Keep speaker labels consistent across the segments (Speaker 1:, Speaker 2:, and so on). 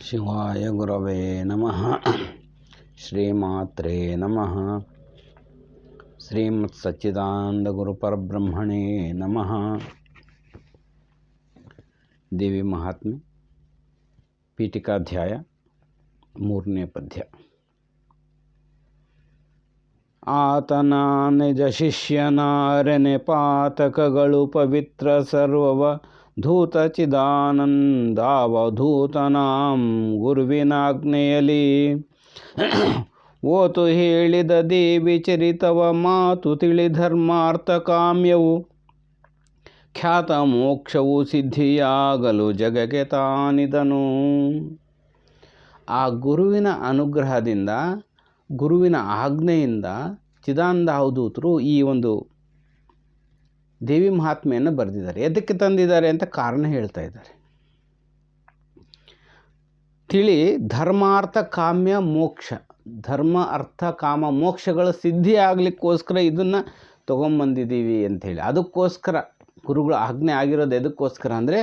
Speaker 1: ಶಿವಾಯ ಗುರವೇ ನಮಃ ಶ್ರೀಮಾತ್ರೇ ನಮಃ ಶ್ರೀಮತ್ ಸಚ್ಚಿದಾನಂದ ಗುರು ಪರಬ್ರಹ್ಮಣೇ ನಮಃ ದೇವಿ ಮಹಾತ್ಮೆ ಪೀಠಿಕಾಧ್ಯಾಯ ಮೂರನೇ ಪದ್ಯ ಆತನ ನಿಜ ಶಿಷ್ಯನಾರನೆ ಪಾತಕಗಳು ಪವಿತ್ರ ಸರ್ವವ ಧೂತ ಚಿದಾನಂದಾವಧೂತನಾಂ ಗುರುವಿನಾಜ್ಞೆಯಲಿ ಓತು ಹೇಳಿದ ದೇವಿ ಚರಿತವ ಮಾತು ತಿಳಿ ಧರ್ಮಾರ್ಥ ಕಾಮ್ಯವು ಖ್ಯಾತ ಮೋಕ್ಷವು ಸಿದ್ಧಿಯಾಗಲು ಜಗಕ್ಕೆ ತಾನಿದನು. ಆ ಗುರುವಿನ ಅನುಗ್ರಹದಿಂದ, ಗುರುವಿನ ಆಜ್ಞೆಯಿಂದ ಚಿದಾನಂದ ಅವಧೂತರು ಈ ಒಂದು ದೇವಿ ಮಹಾತ್ಮೆಯನ್ನು ಬರೆದಿದ್ದಾರೆ. ಎದಕ್ಕೆ ತಂದಿದ್ದಾರೆ ಅಂತ ಕಾರಣ ಹೇಳ್ತಾ ಇದ್ದಾರೆ. ತಿಳಿ, ಧರ್ಮಾರ್ಥ ಕಾಮ್ಯ ಮೋಕ್ಷ. ಧರ್ಮ, ಅರ್ಥ, ಕಾಮ, ಮೋಕ್ಷಗಳ ಸಿದ್ಧಿ ಆಗಲಿಕ್ಕೋಸ್ಕರ ಇದನ್ನು ತೊಗೊಂಬಂದಿದ್ದೀವಿ ಅಂಥೇಳಿ ಅದಕ್ಕೋಸ್ಕರ ಗುರುಗಳು ಆಜ್ಞೆ ಆಗಿರೋದು ಎದಕ್ಕೋಸ್ಕರ ಅಂದರೆ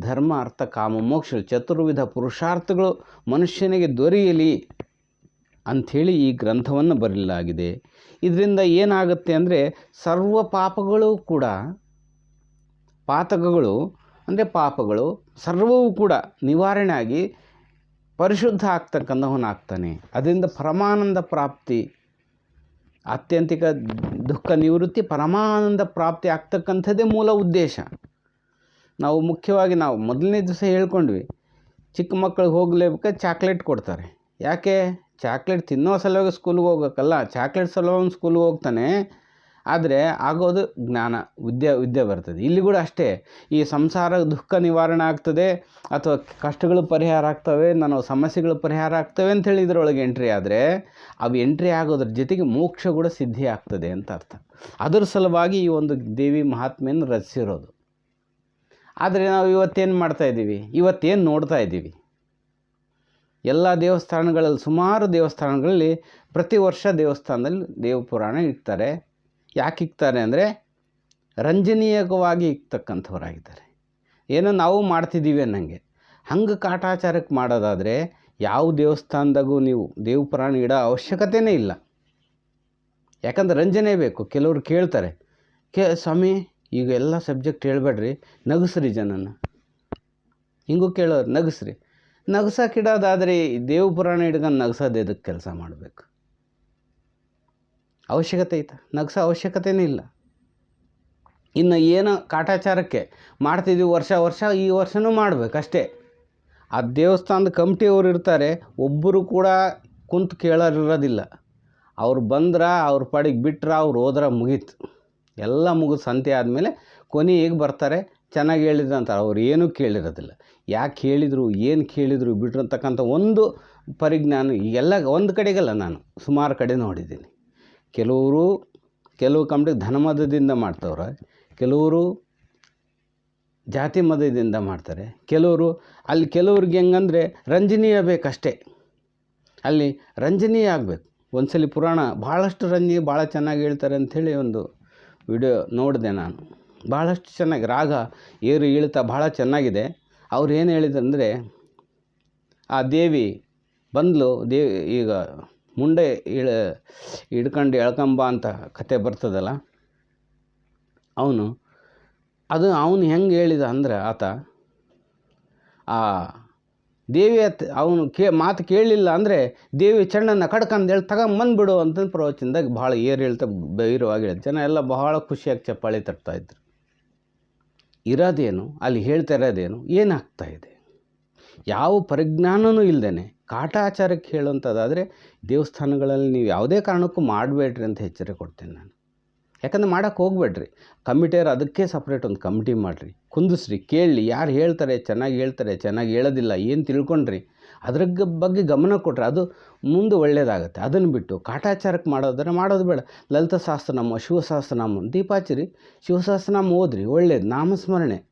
Speaker 1: ಧರ್ಮ, ಅರ್ಥ, ಕಾಮ ಮೋಕ್ಷ ಚತುರ್ವಿಧ ಪುರುಷಾರ್ಥಗಳು ಮನುಷ್ಯನಿಗೆ ದೊರೆಯಲಿ. ಅಂಥೇಳಿ ಈ ಗ್ರಂಥವನ್ನು ಬರಲಾಗಿದೆ ಇದರಿಂದ ಏನಾಗುತ್ತೆ ಅಂದರೆ ಸರ್ವ ಪಾಪಗಳು ಕೂಡ, ಪಾತಕಗಳು ಅಂದರೆ ಪಾಪಗಳು ಸರ್ವವೂ ಕೂಡ ನಿವಾರಣೆ ಆಗಿ ಪರಿಶುದ್ಧ ಆಗ್ತಕ್ಕಂಥವನಾಗ್ತಾನೆ ಅದರಿಂದ ಪರಮಾನಂದ ಪ್ರಾಪ್ತಿ, ಆತ್ಯಂತಿಕ ದುಃಖ ನಿವೃತ್ತಿ ಪರಮಾನಂದ ಪ್ರಾಪ್ತಿ ಆಗ್ತಕ್ಕಂಥದ್ದೇ ಮೂಲ ಉದ್ದೇಶ. ನಾವು ಮುಖ್ಯವಾಗಿ ನಾವು ಮೊದಲನೇ ದಿವಸ ಹೇಳ್ಕೊಂಡ್ವಿ, ಚಿಕ್ಕ ಮಕ್ಕಳಿಗೆ ಹೋಗಲೇಬೇಕಾದ್ರೆ ಚಾಕ್ಲೇಟ್ ಕೊಡ್ತಾರೆ. ಯಾಕೆ? ಚಾಕ್ಲೇಟ್ ತಿನ್ನೋ ಸಲುವಾಗಿ ಸ್ಕೂಲ್ಗೆ ಹೋಗ್ಬೇಕಲ್ಲ, ಚಾಕ್ಲೇಟ್ ಸಲುವಾಗಿ ಸ್ಕೂಲ್ಗೆ ಹೋಗ್ತಾನೆ, ಆದರೆ ಆಗೋದು ಜ್ಞಾನ, ವಿದ್ಯೆ ವಿದ್ಯೆ ಬರ್ತದೆ. ಇಲ್ಲಿ ಕೂಡ ಅಷ್ಟೇ, ಈ ಸಂಸಾರ ದುಃಖ ನಿವಾರಣೆ ಆಗ್ತದೆ, ಅಥವಾ ಕಷ್ಟಗಳು ಪರಿಹಾರ ಆಗ್ತವೆ, ನಾನು ಸಮಸ್ಯೆಗಳು ಪರಿಹಾರ ಆಗ್ತವೆ ಅಂತೇಳಿ ಇದರೊಳಗೆ ಎಂಟ್ರಿ ಆದರೆ, ಅವು ಎಂಟ್ರಿ ಆಗೋದ್ರ ಜೊತೆಗೆ ಮೋಕ್ಷ ಕೂಡ ಸಿದ್ಧಿ ಆಗ್ತದೆ ಅಂತ ಅರ್ಥ. ಅದರ ಸಲುವಾಗಿ ಈ ಒಂದು ದೇವಿ ಮಹಾತ್ಮೆಯನ್ನು ರಚಿಸಿರೋದು. ಆದರೆ ನಾವು ಇವತ್ತೇನು ಮಾಡ್ತಾ ಇದ್ದೀವಿ? ಇವತ್ತೇನು ನೋಡ್ತಾ ಇದ್ದೀವಿ? ಎಲ್ಲ ದೇವಸ್ಥಾನಗಳಲ್ಲಿ, ಸುಮಾರು ದೇವಸ್ಥಾನಗಳಲ್ಲಿ ಪ್ರತಿ ವರ್ಷ ದೇವಸ್ಥಾನದಲ್ಲಿ ದೇವ ಪುರಾಣ ಇಕ್ತಾರೆ. ಯಾಕೆ ಇಕ್ತಾರೆ ಅಂದರೆ ರಂಜನೀಯವಾಗಿ ಇಕ್ತಕ್ಕಂಥವರಾಗಿದ್ದಾರೆ. ಏನೋ ನಾವು ಮಾಡ್ತಿದ್ದೀವಿ ಅನ್ನಂಗೆ. ಹಂಗೆ ಕಾಟಾಚಾರಕ್ಕೆ ಮಾಡೋದಾದರೆ ಯಾವ ದೇವಸ್ಥಾನದಾಗೂ ನೀವು ದೇವ ಪುರಾಣ ಇಡೋ ಅವಶ್ಯಕತೆಯೇ ಇಲ್ಲ. ಯಾಕಂದ್ರೆ ರಂಜನೆ ಬೇಕು. ಕೆಲವರು ಕೇಳ್ತಾರೆ, ಕೇ, ಸ್ವಾಮಿ, ಈಗ ಎಲ್ಲ ಸಬ್ಜೆಕ್ಟ್ ಹೇಳ್ಬೇಡ್ರಿ, ನಗಸ್ರಿ ಜನನ ಹಿಂಗೂ ಕೇಳೋರು, ನಗಸ್ರಿ. ನಗಸಕ್ಕಿಡೋದಾದರೆ ದೇವ ಪುರಾಣ ಹಿಡ್ಕೊಂಡು ನಗಸೋದು ಎದಕ್ಕೆ ಕೆಲಸ ಮಾಡಬೇಕು. ಅವಶ್ಯಕತೆ ಐತೆ. ನಗಸ ಅವಶ್ಯಕತೆಯೇ ಇಲ್ಲ. ಇನ್ನು ಏನೋ ಕಾಟಾಚಾರಕ್ಕೆ ಮಾಡ್ತಿದ್ದೀವಿ ವರ್ಷ ವರ್ಷ, ಈ ವರ್ಷವೂ ಮಾಡಬೇಕಷ್ಟೇ ಆ ದೇವಸ್ಥಾನದ ಕಮಿಟಿಯವರು ಇರ್ತಾರೆ, ಒಬ್ಬರು ಕೂಡ ಕುಂತು ಕೇಳೋರಿರೋದಿಲ್ಲ. ಅವ್ರು ಬಂದ್ರೆ, ಅವ್ರ ಪಾಡಿಗೆ ಬಿಟ್ರೆ, ಅವ್ರು ಹೋದ್ರೆ ಮುಗೀತು. ಎಲ್ಲ ಮುಗಿದು ಸಂತೆ ಆದಮೇಲೆ ಕೊನೆಗೆ ಬರ್ತಾರೆ. ಚೆನ್ನಾಗಿ ಹೇಳಿದ್ರು ಅಂತ ಅವ್ರು ಏನೂ ಕೇಳಿರೋದಿಲ್ಲ. ಯಾಕೆ ಹೇಳಿದರು, ಏನು ಕೇಳಿದರು ಬಿಟ್ರು ಅಂತಕ್ಕಂಥ ಒಂದು ಪರಿಜ್ಞಾನ ಎಲ್ಲ ಒಂದು ಕಡೆಗಲ್ಲ ನಾನು, ಸುಮಾರು ಕಡೆ ನೋಡಿದ್ದೀನಿ. ಕೆಲವರು, ಕೆಲವು ಕಂಪ್ನಿ ಧನಮದದಿಂದ ಮಾಡ್ತವ್ರೆ, ಕೆಲವರು ಜಾತಿ ಮದದಿಂದ ಮಾಡ್ತಾರೆ, ಕೆಲವರು ಅಲ್ಲಿ ಕೆಲವ್ರಿಗೆ ಹೆಂಗಂದರೆ ರಂಜನೀಯ ಬೇಕಷ್ಟೇ. ಅಲ್ಲಿ ರಂಜನೀಯ ಆಗಬೇಕು. ಒಂದ್ಸಲಿ ಪುರಾಣ ಭಾಳಷ್ಟು ರಂಜನಿ ಭಾಳ ಚೆನ್ನಾಗಿ ಹೇಳ್ತಾರೆ ಅಂಥೇಳಿ ಒಂದು ವಿಡಿಯೋ ನೋಡಿದೆ ನಾನು. ಭಾಳಷ್ಟು ಚೆನ್ನಾಗಿ ರಾಗ, ಏರು, ಇಳಿತ ಭಾಳ ಚೆನ್ನಾಗಿದೆ. ಅವ್ರು ಏನು ಹೇಳಿದಂದರೆ ಆ ದೇವಿ ಬಂದ್ಲು, ದೇವಿ ಈಗ ಮುಂಡೆ ಇಳ, ಹಿಡ್ಕೊಂಡು ಎಳ್ಕಂಬ ಅಂತ ಕತೆ ಬರ್ತದಲ್ಲ, ಅವನು, ಅದು ಅವನು ಹೆಂಗೆ ಹೇಳಿದ ಅಂದ್ರೆ ಆತ, ಆ ದೇವಿ ಅವನು ಕೇ, ಮಾತು ಕೇಳಲಿಲ್ಲ ಅಂದರೆ ದೇವಿ ಚೆಂಡನ್ನು ಕಡ್ಕಂದೇಳಿ ತಗೊಂಬಂದ್ಬಿಡು ಅಂತ ಪ್ರವಚನದಾಗ ಭಾಳ ಏರು ಹೇಳ್ತಾ ಬೈರವಾಗಿ ಜನ ಎಲ್ಲ ಬಹಳ ಖುಷಿಯಾಗಿ ಚಪ್ಪಾಳಿ ತಟ್ತಾಯಿದ್ರು ಇರೋದೇನು? ಅಲ್ಲಿ ಹೇಳ್ತಾ ಇರೋದೇನು? ಏನಾಗ್ತಾ ಇದೆ? ಯಾವ ಪರಿಜ್ಞಾನವೂ ಇಲ್ಲದೇ ಕಾಟಾಚಾರಕ್ಕೆ ಹೇಳುವಂಥದ್ದಾದರೆ ದೇವಸ್ಥಾನಗಳಲ್ಲಿ ನೀವು ಯಾವುದೇ ಕಾರಣಕ್ಕೂ ಮಾಡಬೇಡ್ರಿ ಅಂತ ಎಚ್ಚರಿಕೆ ಕೊಡ್ತೇನೆ ನಾನು. ಯಾಕಂದ್ರೆ ಮಾಡೋಕ್ಕೆ ಹೋಗ್ಬೇಡ್ರಿ. ಕಮಿಟಿಯವ್ರು ಅದಕ್ಕೆ ಸಪ್ರೇಟ್ ಒಂದು ಕಮಿಟಿ ಮಾಡಿರಿ. ಕುಂದಿಸ್ರಿ, ಕೇಳಿ, ಯಾರು ಹೇಳ್ತಾರೆ, ಚೆನ್ನಾಗಿ ಹೇಳ್ತಾರೆ, ಚೆನ್ನಾಗಿ ಹೇಳೋದಿಲ್ಲ, ಏನು ತಿಳ್ಕೊಂಡ್ರಿ? ಅದ್ರ ಬಗ್ಗೆ ಗಮನ ಕೊಟ್ಟರೆ ಅದು ಮುಂದೆ ಒಳ್ಳೆಯದಾಗುತ್ತೆ ಅದನ್ನು ಬಿಟ್ಟು ಕಾಟಾಚಾರಕ್ಕೆ ಮಾಡೋದ್ರೆ ಮಾಡೋದು ಬೇಡ. ಲಲಿತ ಸಹಸ್ರನಾಮ, ಶಿವಸಹಸ್ರನಾಮ, ದೀಪಾಚರಿ, ಶಿವಸಹಸ್ರನಾಮ ಓದ್ರಿ, ಒಳ್ಳೇದು. ನಾಮಸ್ಮರಣೆ.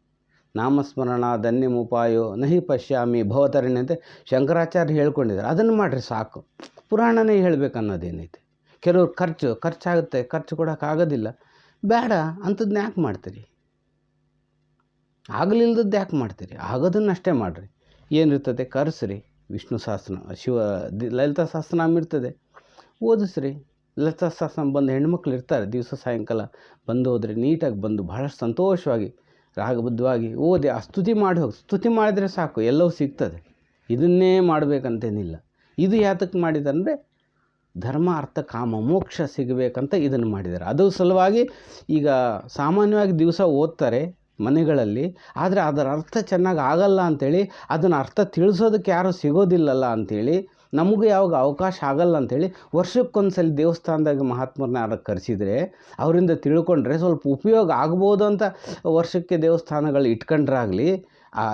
Speaker 1: ನಾಮಸ್ಮರಣ ಧನ್ಯಮುಪಾಯೋ ನಹಿ ಪಶ್ಯಾಮಿ ಭವತರಣಿ ಅಂತ ಶಂಕರಾಚಾರ್ಯ ಹೇಳ್ಕೊಂಡಿದ್ದಾರೆ. ಅದನ್ನು ಮಾಡಿರಿ ಸಾಕು. ಪುರಾಣನೇ ಹೇಳಬೇಕನ್ನೋದೇನೈತೆ ಕೆಲವ್ರು ಖರ್ಚು, ಖರ್ಚಾಗುತ್ತೆ, ಖರ್ಚು ಕೊಡೋಕ್ಕಾಗೋದಿಲ್ಲ ಬೇಡ ಅಂಥದ್ದನ್ನ ಯಾಕೆ ಮಾಡ್ತೀರಿ? ಆಗಲಿಲ್ದದ್ದು ಯಾಕೆ ಮಾಡ್ತೀರಿ? ಆಗೋದನ್ನ ಅಷ್ಟೇ ಮಾಡಿರಿ. ಏನಿರ್ತದೆ? ಕರೆಸ್ರಿ. ವಿಷ್ಣು ಸಹಸ್ರ ಶಿವ ದಿ- ಲಲಿತಾ ಸಹಸ್ರನಾಮ ಇರ್ತದೆ. ಓದಿಸ್ರಿ. ಲಲಿತಾ ಸಹಸ್ರನಾಮ ಬಂದು ಹೆಣ್ಮಕ್ಳು ಇರ್ತಾರೆ ದಿವಸ ಸಾಯಂಕಾಲ, ಬಂದು ಹೋದರೆ ನೀಟಾಗಿ ಬಂದು ಬಹಳಷ್ಟು ಸಂತೋಷವಾಗಿ, ರಾಗಬದ್ಧವಾಗಿ ಓದಿ, ಆ ಸ್ತುತಿ ಮಾಡಿ ಹೋಗಿ. ಸ್ತುತಿ ಮಾಡಿದರೆ ಸಾಕು, ಎಲ್ಲವೂ ಸಿಗ್ತದೆ. ಇದನ್ನೇ ಮಾಡಬೇಕಂತೇನಿಲ್ಲ. ಇದು ಯಾತಕ್ಕೆ ಮಾಡಿದಂದರೆ ಧರ್ಮ, ಅರ್ಥ, ಕಾಮ, ಮೋಕ್ಷ ಸಿಗಬೇಕಂತ ಇದನ್ನು ಮಾಡಿದ್ದಾರೆ. ಅದು ಸಲುವಾಗಿ ಈಗ ಸಾಮಾನ್ಯವಾಗಿ ದಿವಸ ಓದ್ತಾರೆ. ಮನೆಗಳಲ್ಲಿ, ಆದರೆ ಅದರ ಅರ್ಥ ಚೆನ್ನಾಗಿ ಆಗಲ್ಲ ಅಂಥೇಳಿ ಅದನ್ನು ಅರ್ಥ ತಿಳಿಸೋದಕ್ಕೆ ಯಾರೂ ಸಿಗೋದಿಲ್ಲಲ್ಲ ಅಂಥೇಳಿ ನಮಗೂ ಯಾವಾಗ ಅವಕಾಶ ಆಗಲ್ಲ ಅಂಥೇಳಿ ವರ್ಷಕ್ಕೊಂದ್ಸಲಿ ದೇವಸ್ಥಾನದಾಗ ಮಹಾತ್ಮರನ್ನ ಯಾರು ಕರೆಸಿದರೆ, ಅವರಿಂದ ತಿಳ್ಕೊಂಡ್ರೆ ಸ್ವಲ್ಪ ಉಪಯೋಗ ಆಗ್ಬೋದು ಅಂತ ವರ್ಷಕ್ಕೆ ದೇವಸ್ಥಾನಗಳು ಇಟ್ಕೊಂಡ್ರಾಗಲಿ, ಆ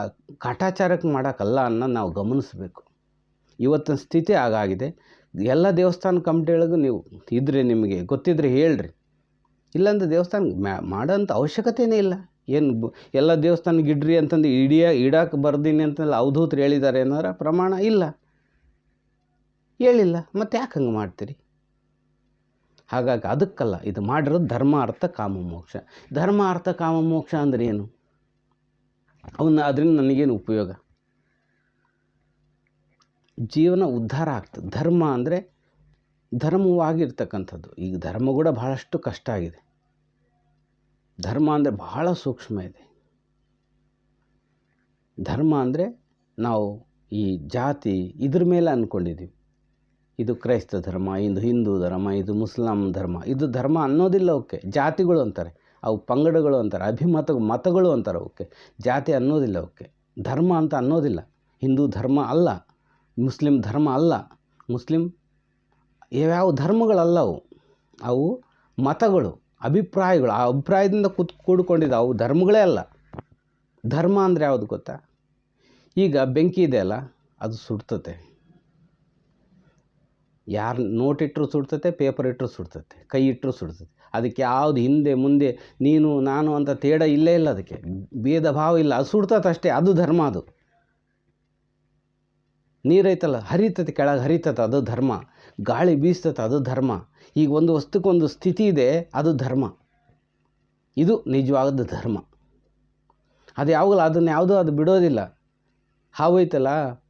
Speaker 1: ಕಾಟಾಚಾರಕ್ಕೆ ಮಾಡೋಕ್ಕಲ್ಲ ಅನ್ನೋ ನಾವು ಗಮನಿಸಬೇಕು. ಇವತ್ತಿನ ಸ್ಥಿತಿ ಹಾಗಾಗಿದೆ. ಎಲ್ಲ ದೇವಸ್ಥಾನ ಕಮಿಟಿಗಳಿಗೂ ನೀವು ಇದ್ದರೆ ನಿಮಗೆ ಗೊತ್ತಿದ್ರೆ ಹೇಳ್ರಿ. ಇಲ್ಲಾಂದ್ರೆ ದೇವಸ್ಥಾನ ಮಾಡೋಂಥ ಅವಶ್ಯಕತೆಯೇ ಇಲ್ಲ. ಏನು ಬ- ಎಲ್ಲ ದೇವಸ್ಥಾನಕ್ಕೆ ಇಡ್ರಿ ಅಂತಂದು ಇಡಿಯ ಇಡಕ್ಕೆ ಬರ್ದೀನಿ ಅಂತಂದು ಅವಧೂತರು ಹೇಳಿದ್ದಾರೆ ಏನಾರ ಪ್ರಮಾಣ ಇಲ್ಲ. ಹೇಳಿಲ್ಲ. ಮತ್ತೆ ಯಾಕೆ ಹಂಗೆ ಮಾಡ್ತೀರಿ? ಹಾಗಾಗಿ ಅದಕ್ಕಲ್ಲ, ಇದು ಮಾಡಿರೋದು ಧರ್ಮ, ಅರ್ಥ, ಕಾಮ, ಮೋಕ್ಷ. ಧರ್ಮ, ಅರ್ಥ, ಕಾಮ, ಮೋಕ್ಷ ಅಂದ್ರೆ ಏನು? ಅವನ್ನ ಅದರಿಂದ ನನಗೇನು ಉಪಯೋಗ? ಜೀವನ ಉದ್ಧಾರ ಆಗ್ತದೆ. ಧರ್ಮ ಅಂದರೆ ಧರ್ಮವಾಗಿರ್ತಕ್ಕಂಥದ್ದು. ಈಗ ಧರ್ಮ ಕೂಡ ಬಹಳಷ್ಟು ಕಷ್ಟ ಆಗಿದೆ. ಧರ್ಮ ಅಂದರೆ ಬಹಳ ಸೂಕ್ಷ್ಮ ಇದೆ. ಧರ್ಮ ಅಂದರೆ ನಾವು ಈ ಜಾತಿ ಇದ್ರ ಮೇಲೆ ಅಂದ್ಕೊಂಡಿದ್ದೀವಿ ಇದು ಕ್ರೈಸ್ತ ಧರ್ಮ, ಇದು ಹಿಂದೂ ಧರ್ಮ, ಇದು ಮುಸ್ಲಾಂ ಧರ್ಮ. ಇದು ಧರ್ಮ ಅನ್ನೋದಿಲ್ಲ ಅವಕ್ಕೆ. ಜಾತಿಗಳು ಅಂತಾರೆ. ಅವು ಪಂಗಡಗಳು ಅಂತಾರೆ, ಅಭಿಮತ, ಮತಗಳು ಅಂತಾರೆ ಅವಕ್ಕೆ. ಜಾತಿ ಅನ್ನೋದಿಲ್ಲ ಅವಕ್ಕೆ. ಧರ್ಮ ಅಂತ ಅನ್ನೋದಿಲ್ಲ. ಹಿಂದೂ ಧರ್ಮ ಅಲ್ಲ. ಮುಸ್ಲಿಂ ಧರ್ಮ ಅಲ್ಲ. ಮುಸ್ಲಿಂ ಯಾವ್ಯಾವ ಧರ್ಮಗಳಲ್ಲ ಅವು. ಅವು ಮತಗಳು. ಅಭಿಪ್ರಾಯಗಳು, ಆ ಅಭಿಪ್ರಾಯದಿಂದ ಕೂತ್, ಕೂಡ್ಕೊಂಡಿದ್ದು ಅವು ಧರ್ಮಗಳೇ ಅಲ್ಲ. ಧರ್ಮ ಅಂದರೆ ಯಾವುದು ಗೊತ್ತಾ? ಈಗ ಬೆಂಕಿ ಇದೆ ಅಲ್ಲ, ಅದು ಸುಡ್ತತೆ. ಯಾರು ನೋಟ್ ಇಟ್ಟರು ಸುಡ್ತತೆ, ಪೇಪರ್ ಇಟ್ಟರು ಸುಡ್ತತೆ, ಕೈ ಇಟ್ಟರು ಸುಡ್ತತೆ. ಅದಕ್ಕೆ ಯಾವುದು ಹಿಂದೆ, ಮುಂದೆ, ನೀನು, ನಾನು ಅಂತ ತೇಡ ಇಲ್ಲೇ ಇಲ್ಲ ಅದಕ್ಕೆ. ಭೇದ ಭಾವ ಇಲ್ಲ, ಅದು ಸುಡ್ತತೆ ಅಷ್ಟೇ, ಅದು ಧರ್ಮ ಅದು. ನೀರೈತಲ್ಲ ಹರಿತತೆ, ಕೆಳಗೆ ಹರಿತತೆ, ಅದು ಧರ್ಮ. ಗಾಳಿ ಬೀಸ್ತತೆ, ಅದು ಧರ್ಮ. ಈಗ ಒಂದು ವಸ್ತುಕ್ಕೊಂದು ಸ್ಥಿತಿ ಇದೆ, ಅದು ಧರ್ಮ. ಇದು ನಿಜವಾದ ಧರ್ಮ. ಅದು ಯಾವಾಗಲೂ ಅದನ್ನು ಯಾವುದೂ ಅದು ಬಿಡೋದಿಲ್ಲ. ಹಾವೈತಲ್ಲ,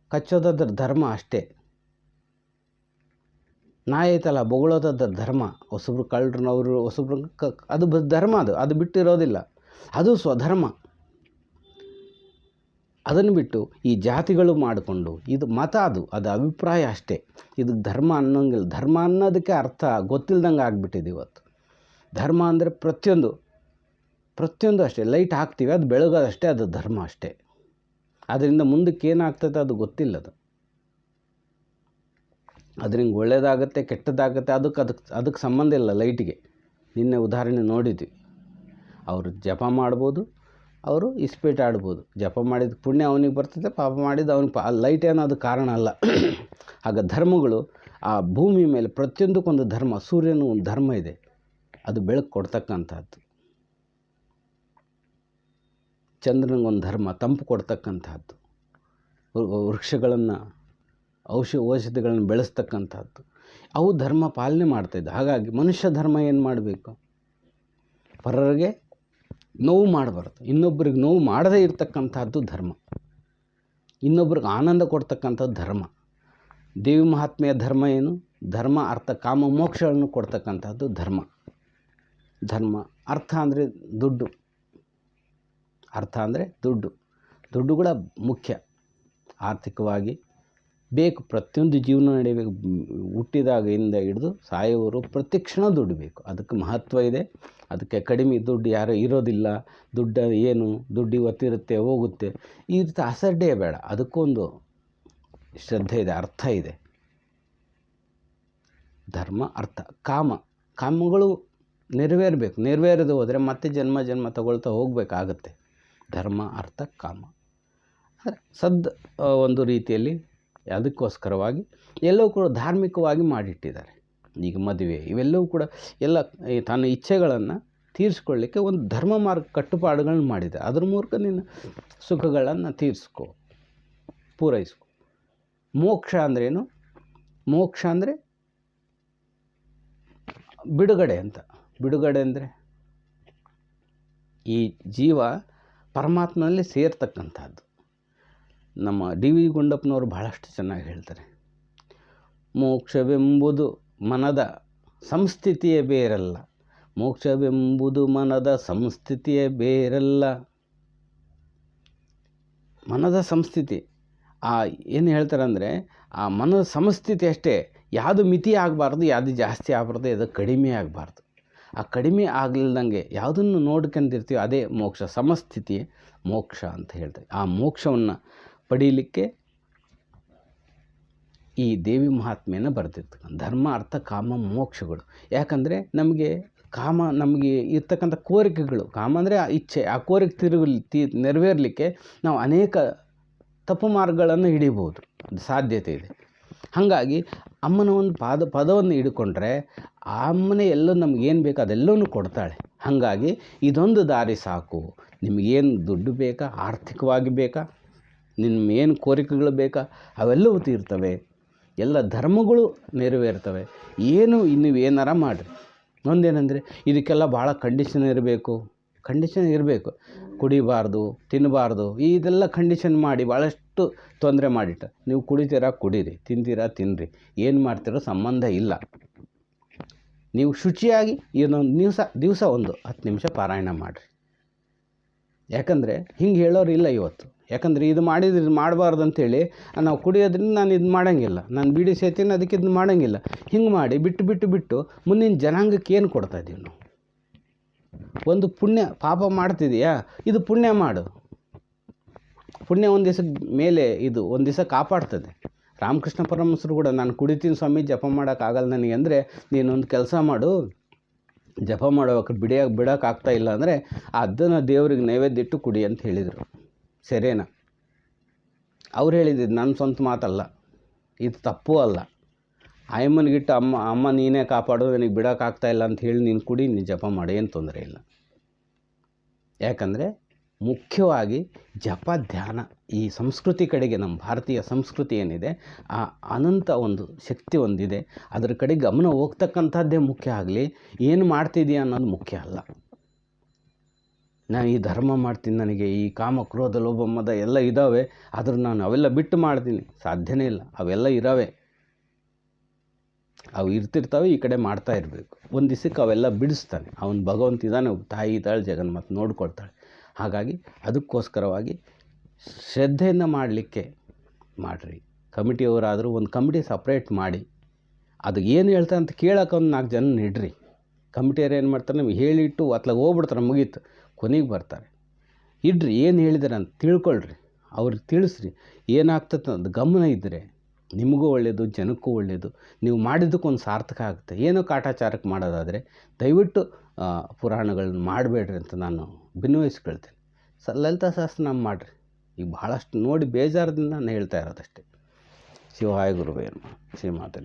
Speaker 1: ಕಚ್ಚೋದಾದ್ರ ಧರ್ಮ ಅಷ್ಟೇ. ನಾಯಿ ಐತಲ್ಲ ಧರ್ಮ. ಹೊಸಬ್ರು ಕಳ್ಳರನವರು ಹೊಸಬ್ರು ಕ, ಅದು ಧರ್ಮ ಅದು. ಅದು ಬಿಟ್ಟಿರೋದಿಲ್ಲ. ಅದು ಸ್ವಧರ್ಮ. ಅದನ್ನು ಬಿಟ್ಟು ಈ ಜಾತಿಗಳು ಮಾಡಿಕೊಂಡು, ಇದು ಮತ ಅದು ಅದು ಅಭಿಪ್ರಾಯ ಅಷ್ಟೇ. ಇದು ಧರ್ಮ ಅನ್ನೋಂಗಿಲ್ಲ. ಧರ್ಮ ಅನ್ನೋದಕ್ಕೆ ಅರ್ಥ ಗೊತ್ತಿಲ್ದಂಗೆ ಆಗಿಬಿಟ್ಟಿದೆ ಇವತ್ತು. ಧರ್ಮ ಅಂದರೆ ಪ್ರತಿಯೊಂದು ಪ್ರತಿಯೊಂದು ಅಷ್ಟೇ. ಲೈಟ್ ಹಾಕ್ತೀವಿ, ಅದು ಬೆಳಗೋದಷ್ಟೇ ಅದು ಧರ್ಮ ಅಷ್ಟೇ. ಅದರಿಂದ ಮುಂದಕ್ಕೆ ಏನಾಗ್ತದೆ ಅದು ಗೊತ್ತಿಲ್ಲ ಅದು. ಅದರಿಂದ ಒಳ್ಳೇದಾಗತ್ತೆ, ಕೆಟ್ಟದಾಗತ್ತೆ, ಅದಕ್ಕೆ ಅದಕ್ಕೆ ಅದಕ್ಕೆ ಸಂಬಂಧ ಇಲ್ಲ ಲೈಟಿಗೆ. ನಿನ್ನೆ ಉದಾಹರಣೆ ನೋಡಿದ್ವಿ. ಅವರು ಜಪ ಮಾಡ್ಬೋದು ಅವರು ಇಸ್ಪೀಟ್ ಆಡ್ಬೋದು. ಜಪ ಮಾಡಿದ ಪುಣ್ಯ ಅವನಿಗೆ ಬರ್ತದೆ, ಪಾಪ ಮಾಡಿದ ಅವನಿಗೆ ಪಾ ಲೈಟ್ ಅನ್ನೋದು ಕಾರಣ ಅಲ್ಲ. ಆಗ ಧರ್ಮಗಳು ಆ ಭೂಮಿ ಮೇಲೆ ಪ್ರತಿಯೊಂದಕ್ಕೊಂದು ಧರ್ಮ, ಸೂರ್ಯನೂ ಒಂದು ಧರ್ಮ ಇದೆ. ಅದು ಬೆಳಕು ಕೊಡ್ತಕ್ಕಂಥದ್ದು. ಚಂದ್ರನಿಗೊಂದು ಧರ್ಮ, ತಂಪು ಕೊಡ್ತಕ್ಕಂಥದ್ದು. ವೃಕ್ಷಗಳನ್ನು ಔಷಧ ಔಷಧಿಗಳನ್ನು ಬೆಳೆಸ್ತಕ್ಕಂಥದ್ದು. ಅವು ಧರ್ಮ ಪಾಲನೆ ಮಾಡ್ತಾಯಿದ್ದೆ ಹಾಗಾಗಿ ಮನುಷ್ಯ ಧರ್ಮ ಏನು ಮಾಡಬೇಕು? ಪರರಿಗೆ ನೋವು ಮಾಡಬಾರ್ದು. ಇನ್ನೊಬ್ರಿಗೆ ನೋವು ಮಾಡದೇ ಇರತಕ್ಕಂಥದ್ದು ಧರ್ಮ. ಇನ್ನೊಬ್ರಿಗೆ ಆನಂದ ಕೊಡ್ತಕ್ಕಂಥದ್ದು ಧರ್ಮ. ದೇವಿ ಮಹಾತ್ಮೆಯ ಧರ್ಮ ಏನು? ಧರ್ಮ, ಅರ್ಥ, ಕಾಮ, ಮೋಕ್ಷಗಳನ್ನು ಕೊಡ್ತಕ್ಕಂಥದ್ದು ಧರ್ಮ. ಧರ್ಮ, ಅರ್ಥ ಅಂದರೆ ದುಡ್ಡು. ಅರ್ಥ ಅಂದರೆ ದುಡ್ಡು. ದುಡ್ಡು ಕೂಡ ಮುಖ್ಯ. ಆರ್ಥಿಕವಾಗಿ ಬೇಕು, ಪ್ರತಿಯೊಂದು ಜೀವನ ನಡೀಬೇಕು, ಹುಟ್ಟಿದಾಗಿಂದ ಹಿಡಿದು ಸಾಯೋವರು ಪ್ರತಿ ಕ್ಷಣ ದುಡ್ಡು ಬೇಕು. ಅದಕ್ಕೆ ಮಹತ್ವ ಇದೆ. ಅದಕ್ಕೆ ಕಡಿಮೆ ದುಡ್ಡು ಯಾರೂ ಇರೋದಿಲ್ಲ. ದುಡ್ಡು ಏನು? ದುಡ್ಡು ಇವತ್ತಿರುತ್ತೆ ಹೋಗುತ್ತೆ. ಈ ರೀತಿ ಅಸಡ್ಡೆ ಬೇಡ. ಅದಕ್ಕೊಂದು ಶ್ರದ್ಧೆ ಇದೆ, ಅರ್ಥ ಇದೆ. ಧರ್ಮ, ಅರ್ಥ. ಕಾಮ. ಕಾಮಗಳು ನೆರವೇರಬೇಕು. ನೆರವೇರದೆ ಹೋದರೆ ಮತ್ತೆ ಜನ್ಮ ಜನ್ಮ ತಗೊಳ್ತಾ ಹೋಗಬೇಕಾಗತ್ತೆ. ಧರ್ಮ, ಅರ್ಥ, ಕಾಮ. ಸದ್ ಒಂದು ರೀತಿಯಲ್ಲಿ ಅದಕ್ಕೋಸ್ಕರವಾಗಿ ಎಲ್ಲವೂ ಕೂಡ ಧಾರ್ಮಿಕವಾಗಿ ಮಾಡಿಟ್ಟಿದ್ದಾರೆ. ಈಗ ಮದುವೆ, ಇವೆಲ್ಲವೂ ಕೂಡ ಎಲ್ಲ ತನ್ನ ಇಚ್ಛೆಗಳನ್ನು ತೀರಿಸ್ಕೊಳ್ಳಿಕ್ಕೆ ಒಂದು ಧರ್ಮ ಮಾರ್ಗ ಕಟ್ಟುಪಾಡುಗಳನ್ನ ಮಾಡಿದೆ. ಅದ್ರ ಮೂಲಕ ನಿನ್ನ ಸುಖಗಳನ್ನು ತೀರಿಸ್ಕೊ, ಪೂರೈಸ್ಕೊ. ಮೋಕ್ಷ ಅಂದ್ರೇನು ಮೋಕ್ಷ ಅಂದರೆ ಬಿಡುಗಡೆ ಅಂತ. ಬಿಡುಗಡೆ ಅಂದರೆ ಈ ಜೀವ ಪರಮಾತ್ಮನಲ್ಲಿ ಸೇರ್ತಕ್ಕಂಥದ್ದು. ನಮ್ಮ ಡಿ ವಿ ಗುಂಡಪ್ಪನವರು ಬಹಳಷ್ಟು ಚೆನ್ನಾಗಿ ಹೇಳ್ತಾರೆ. ಮೋಕ್ಷವೆಂಬುದು ಮನದ ಸಂಸ್ಥಿತಿಯೇ ಬೇರಲ್ಲ. ಮೋಕ್ಷವೆಂಬುದು ಮನದ ಸಂಸ್ಥಿತಿಯೇ ಬೇರಲ್ಲ. ಮನದ ಸಂಸ್ಥಿತಿ. ಆ ಏನು ಹೇಳ್ತಾರೆ ಅಂದರೆ ಆ ಮನದ ಸಂಸ್ಥಿತಿ ಅಷ್ಟೇ. ಯಾವುದು ಮಿತಿ ಆಗಬಾರ್ದು, ಯಾವುದು ಜಾಸ್ತಿ ಆಗಬಾರ್ದು, ಯಾವುದು ಕಡಿಮೆ ಆಗಬಾರ್ದು. ಆ ಕಡಿಮೆ ಆಗಲಿಲ್ದಂಗೆ ಯಾವುದನ್ನು ನೋಡ್ಕೊಂಡಿರ್ತೀವಿ ಅದೇ ಮೋಕ್ಷ ಸಮಸ್ಥಿತಿ ಮೋಕ್ಷ ಅಂತ ಹೇಳ್ತಾರೆ. ಆ ಮೋಕ್ಷವನ್ನು ಪಡೀಲಿಕ್ಕೆ ಈ ದೇವಿ ಮಹಾತ್ಮೆಯನ್ನು ಬರ್ತಿತ್ತು ಧರ್ಮ, ಅರ್ಥ, ಕಾಮ, ಮೋಕ್ಷಗಳು. ಯಾಕಂದರೆ ನಮಗೆ ಕಾಮ, ನಮಗೆ ಇರ್ತಕ್ಕಂಥ ಕೋರಿಕೆಗಳು, ಕಾಮ ಅಂದರೆ ಆ ಇಚ್ಛೆ, ಆ ಕೋರಿಕೆ ತಿರುಗಲಿ, ತಿ, ನೆರವೇರಲಿಕ್ಕೆ ನಾವು ಅನೇಕ ತಪ್ಪು ಮಾರ್ಗಗಳನ್ನು ಹಿಡಿಬೋದು ಸಾಧ್ಯತೆ ಇದೆ. ಹಾಗಾಗಿ ಅಮ್ಮನ ಒಂದು ಪಾದ, ಪದವನ್ನು ಹಿಡ್ಕೊಂಡ್ರೆ ಆ ಅಮ್ಮನೇ ಎಲ್ಲ ನಮಗೇನು ಬೇಕು ಅದೆಲ್ಲವೂ ಕೊಡ್ತಾಳೆ. ಹಾಗಾಗಿ ಇದೊಂದು ದಾರಿ ಸಾಕು. ನಿಮಗೇನು ದುಡ್ಡು ಬೇಕಾ? ಆರ್ಥಿಕವಾಗಿ ಬೇಕಾ? ನಿಮ್ಮ ಏನು ಕೋರಿಕೆಗಳು ಬೇಕಾ? ಅವೆಲ್ಲವೂ ತೀರ್ತವೆ. ಎಲ್ಲ ಧರ್ಮಗಳು ನೆರವೇರ್ತವೆ. ಏನು ನೀವು ಏನಾರ ಮಾಡಿರಿ. ಒಂದೇನೆಂದರೆ ಇದಕ್ಕೆಲ್ಲ ಭಾಳ ಕಂಡೀಷನ್ ಇರಬೇಕು. ಕಂಡೀಷನ್ ಇರಬೇಕು. ಕುಡಿಬಾರ್ದು ತಿನ್ನಬಾರ್ದು ಇದೆಲ್ಲ ಕಂಡೀಷನ್ ಮಾಡಿ ಭಾಳಷ್ಟು ತೊಂದರೆ ಮಾಡಿಟ್ಟ. ನೀವು ಕುಡಿತೀರಾ, ಕುಡೀರಿ. ತಿಂತೀರಾ ತಿನ್ನಿರಿ ಏನು ಮಾಡ್ತಿರೋ ಸಂಬಂಧ ಇಲ್ಲ. ನೀವು ಶುಚಿಯಾಗಿ ಇನ್ನೊಂದು ದಿವಸ ದಿವಸ ಒಂದು ಹತ್ತು ನಿಮಿಷ ಪಾರಾಯಣ ಮಾಡಿರಿ. ಯಾಕಂದರೆ ಹಿಂಗೆ ಹೇಳೋರು ಇಲ್ಲ ಇವತ್ತು. ಯಾಕಂದರೆ ಇದು ಮಾಡಿದ್ರೆ ಇದು ಮಾಡಬಾರ್ದು ಅಂತೇಳಿ ನಾವು ಕುಡಿಯೋದ್ರಿಂದ ನಾನು ಇದು ಮಾಡೋಂಗಿಲ್ಲ. ನಾನು ಬೀಡಿ ಸೇತೀನಿ ಅದಕ್ಕೆ ಇದು ಮಾಡೋಂಗಿಲ್ಲ. ಹಿಂಗೆ ಮಾಡಿ ಬಿಟ್ಟು ಬಿಟ್ಟು ಬಿಟ್ಟು ಮುಂದಿನ ಜನಾಂಗಕ್ಕೆ ಏನು ಕೊಡ್ತಾ ಇದ್ದೀವಿ ನಾವು? ಒಂದು ಪುಣ್ಯ ಪಾಪ ಮಾಡ್ತಿದೆಯಾ? ಇದು ಪುಣ್ಯ ಮಾಡು. ಪುಣ್ಯ ಒಂದು ದಿವ್ಸ ಮೇಲೆ ಇದು ಒಂದು ದಿವಸ ಕಾಪಾಡ್ತದೆ. ರಾಮಕೃಷ್ಣ ಪರಮಹಂಸರು ಕೂಡ ನಾನು ಕುಡಿತೀನಿ ಸ್ವಾಮಿ, ಜಪ ಮಾಡೋಕ್ಕಾಗಲ್ಲ ನನಗೆ ಅಂದರೆ ನೀನೊಂದು ಕೆಲಸ ಮಾಡು. ಜಪ ಮಾಡೋಕೆ ಬಿಡಿಯಾಗಿ ಬಿಡೋಕ್ಕಾಗ್ತಾ ಇಲ್ಲ ಅಂದರೆ ಅದನ್ನು ದೇವ್ರಿಗೆ ನೈವೇದ್ಯ ಇಟ್ಟು ಕುಡಿ ಅಂತ ಹೇಳಿದರು. ಸರಿನಾ. ಅವ್ರು ಹೇಳಿದ್ದು ನನ್ನ ಸ್ವಂತ ಮಾತಲ್ಲ, ಇದು ತಪ್ಪು ಅಲ್ಲ. ಆಯಮ್ಮನಿಗಿಟ್ಟು ಅಮ್ಮ ಅಮ್ಮ ನೀನೇ ಕಾಪಾಡು ನನಗೆ ಬಿಡೋಕ್ಕಾಗ್ತಾ ಇಲ್ಲ ಅಂತ ಹೇಳಿ ನೀನು ಕುಡಿ, ನೀನು ಜಪ ಮಾಡು, ಏನು ತೊಂದರೆ ಇಲ್ಲ. ಯಾಕಂದರೆ ಮುಖ್ಯವಾಗಿ ಜಪ ಧ್ಯಾನ ಈ ಸಂಸ್ಕೃತಿ ಕಡೆಗೆ ನಮ್ಮ ಭಾರತೀಯ ಸಂಸ್ಕೃತಿ ಏನಿದೆ, ಆ ಅನಂತ ಒಂದು ಶಕ್ತಿ ಒಂದಿದೆ ಅದರ ಕಡೆ ಗಮನ ಹೋಗ್ತಕ್ಕಂಥದ್ದೇ ಮುಖ್ಯ ಆಗಲಿ, ಏನು ಮಾಡ್ತಿದೀಯ ಅನ್ನೋದು ಮುಖ್ಯ ಅಲ್ಲ. ನಾನು ಈ ಧರ್ಮ ಮಾಡ್ತೀನಿ, ನನಗೆ ಈ ಕಾಮ, ಕ್ರೋಧ, ಲೋಭ, ಮದ ಎಲ್ಲ ಇದ್ದಾವೆ ಆದರೂ ನಾನು ಅವೆಲ್ಲ ಬಿಟ್ಟು ಮಾಡ್ತೀನಿ. ಸಾಧ್ಯನೇ ಇಲ್ಲ. ಅವೆಲ್ಲ ಇರಾವೆ. ಅವು ಇರ್ತಿರ್ತಾವೆ, ಈ ಕಡೆ ಮಾಡ್ತಾ ಇರಬೇಕು. ಒಂದು ದಿವಸಕ್ಕೆ ಅವೆಲ್ಲ ಬಿಡಿಸ್ತಾನೆ. ಅವನು ಭಗವಂತ ಇದ್ದಾನೆ ತಾಯಿ ಇದ್ದಾಳೆ, ಜಗನ್ಮಾತ್ ನೋಡ್ಕೊಳ್ತಾಳೆ. ಹಾಗಾಗಿ ಅದಕ್ಕೋಸ್ಕರವಾಗಿ ಶ್ರದ್ಧೆಯಿಂದ ಮಾಡಲಿಕ್ಕೆ ಮಾಡಿರಿ. ಕಮಿಟಿಯವರಾದರೂ ಒಂದು ಕಮಿಟಿ ಸಪ್ರೇಟ್ ಮಾಡಿ. ಅದು ಏನು ಹೇಳ್ತಾರೆ ಅಂತ ಕೇಳೋಕೆ ಒಂದು ನಾಲ್ಕು ಜನ ಇಡ್ರಿ. ಕಮಿಟಿಯವ್ರು ಏನು ಮಾಡ್ತಾರೆ, ನಮಗೆ ಹೇಳಿಟ್ಟು ಅತ್ಲಾಗ ಹೋಗ್ಬಿಡ್ತಾರೆ, ಮುಗೀತು. ಕೊನೆಗೆ ಬರ್ತಾರೆ. ಇಡ್ರಿ, ಏನು ಹೇಳಿದಾರೆ ಅಂತ ತಿಳ್ಕೊಳ್ರಿ. ಅವ್ರಿಗೆ ತಿಳಿಸ್ರಿ. ಏನಾಗ್ತದೆ ಅಂತ ಗಮನ ಇದ್ದರೆ ನಿಮಗೂ ಒಳ್ಳೆಯದು ಜನಕ್ಕೂ ಒಳ್ಳೆಯದು ನೀವು ಮಾಡಿದ್ದಕ್ಕೊಂದು ಸಾರ್ಥಕ ಆಗುತ್ತೆ. ಏನೋ ಕಾಟಾಚಾರಕ್ಕೆ ಮಾಡೋದಾದರೆ ದಯವಿಟ್ಟು ಪುರಾಣಗಳನ್ನ ಮಾಡಬೇಡ್ರಿ ಅಂತ ನಾನು ಭಿನ್ನವಹಿಸ್ಕೊಳ್ತೇನೆ ಸ, ಲಲಿತಾ ಸಹಸ್ರನಾಮ ಮಾಡಿರಿ. ಈಗ ಭಾಳಷ್ಟು ನೋಡಿ ಬೇಜಾರದಿಂದ ನಾನು ಹೇಳ್ತಾ ಇರೋದಷ್ಟೇ. ಶಿವಾಯ ಗುರುವೇನು ಶ್ರೀಮಾತೆ